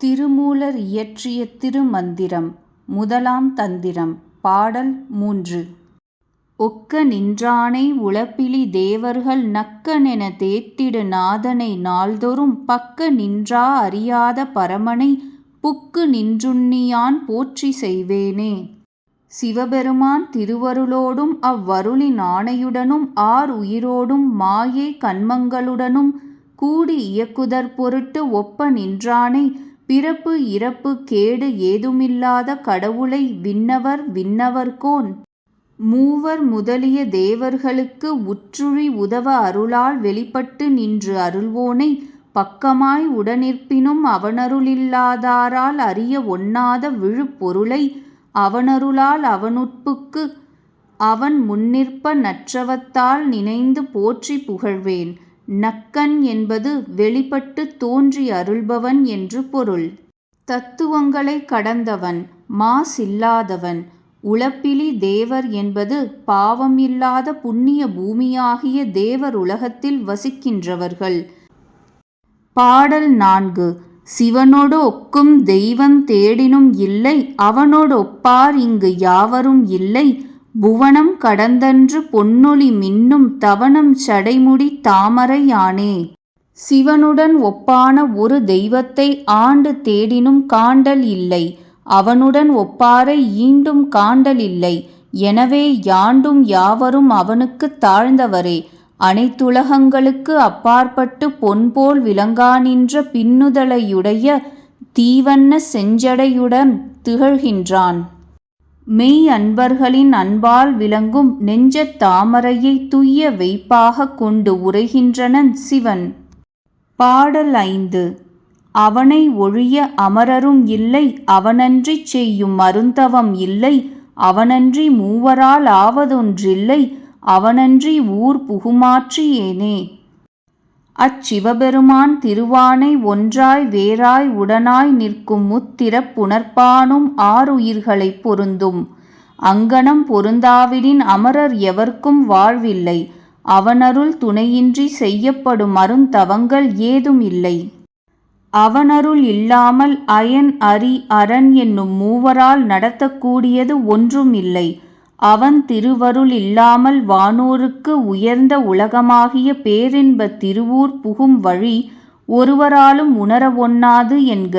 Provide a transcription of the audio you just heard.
திருமூலர் இயற்றிய திருமந்திரம் முதலாம் தந்திரம் பாடல் மூன்று. ஒக்க நின்றானை உளப்பிலி தேவர்கள் நக்கனென தேத்திடு நாதனை நாள்தோறும் பக்க நின்றா அறியாத பரமனை புக்கு நின்றுண்ணியான் போற்றி செய்வேனே. சிவபெருமான் திருவருளோடும் அவ்வருளின் ஆணையுடனும் ஆர் உயிரோடும் மாயை கன்மங்களுடனும் கூடி இயக்குதற் பொருட்டு ஒப்ப நின்றானை பிறப்பு இறப்பு கேடு ஏதுமில்லாத கடவுளை விண்ணவர் விண்ணவர்கோன். மூவர் முதலிய தேவர்களுக்கு உற்றுழி உதவ அருளால் வெளிப்பட்டு நின்று அருள்வோனை பக்கமாய் உடனிற்பினும் அவனருளில்லாதாரால் அறிய ஒண்ணாத விழுப்பொருளை அவனருளால் அவனுட்புக்கு அவன் முன்னிற்ப நற்றவத்தால் நினைந்து போற்றி புகழ்வேன். நக்கன் என்பது வெளிப்பட்டு தோன்றி அருள்பவன் என்று பொருள். தத்துவங்களை கடந்தவன் மாசில்லாதவன் உளப்பிலி தேவர் என்பது பாவம் இல்லாத புண்ணிய பூமியாகிய தேவர் உலகத்தில் வசிக்கின்றவர்கள். பாடல் நான்கு சிவனோடு ஒக்கும் தெய்வம் தேடினும் இல்லை அவனோடு ஒப்பார் இங்கு யாவரும் இல்லை புவனம் கடந்தன்று பொன்னொளி மின்னும் தவனம் சடைமுடி தாமரையானே சிவனுடன் ஒப்பான ஒரு தெய்வத்தை ஆண்டு தேடினும் காண்டல் இல்லை. அவனுடன் ஒப்பாரை ஈண்டும் காண்டல் இல்லை. எனவே யாண்டும் யாவரும் அவனுக்கு தாழ்ந்தவரே. அனைத்துலகங்களுக்கு அப்பாற்பட்டு பொன்போல் விளங்கானின்ற பின்னுதலையுடைய தீவன்ன செஞ்சடையுடன் திகழ்கின்றான். மெய் அன்பர்களின் அன்பால் விளங்கும் நெஞ்சத் தாமரையை துய்ய வைப்பாகக் கொண்டு உரைகின்றனன் சிவன். பாடல் ஐந்து. அவனை ஒழிய அமரரும் இல்லை அவனன்றிச் செய்யும் மருந்தவம் இல்லை அவனன்றி மூவரால் ஆவதொன்றில்லை அவனன்றி ஊர் புகுமாற்றியேனே. அச்சிவபெருமான் திருவானை ஒன்றாய் வேறாய் உடனாய் நிற்கும் முத்திரப் புணர்ப்பானும் ஆறுயிர்களைப் பொருந்தும். அங்கனம் பொருந்தாவிடின் அமரர் எவர்க்கும் வாழ்வில்லை. அவனருள் துணையின்றி செய்யப்படும் அருந்தவங்கள் ஏதும் இல்லை. அவனருள் இல்லாமல் அயன் அரி அரண் என்னும் மூவரால் நடத்தக்கூடியது ஒன்றும் இல்லை. அவன் திருவருள் இல்லாமல் வானோருக்கு உயர்ந்த உலகமாகிய பேரின்பத் திருவூர் புகும் வழி ஒருவராலும் உணர ஒண்ணாது என்க.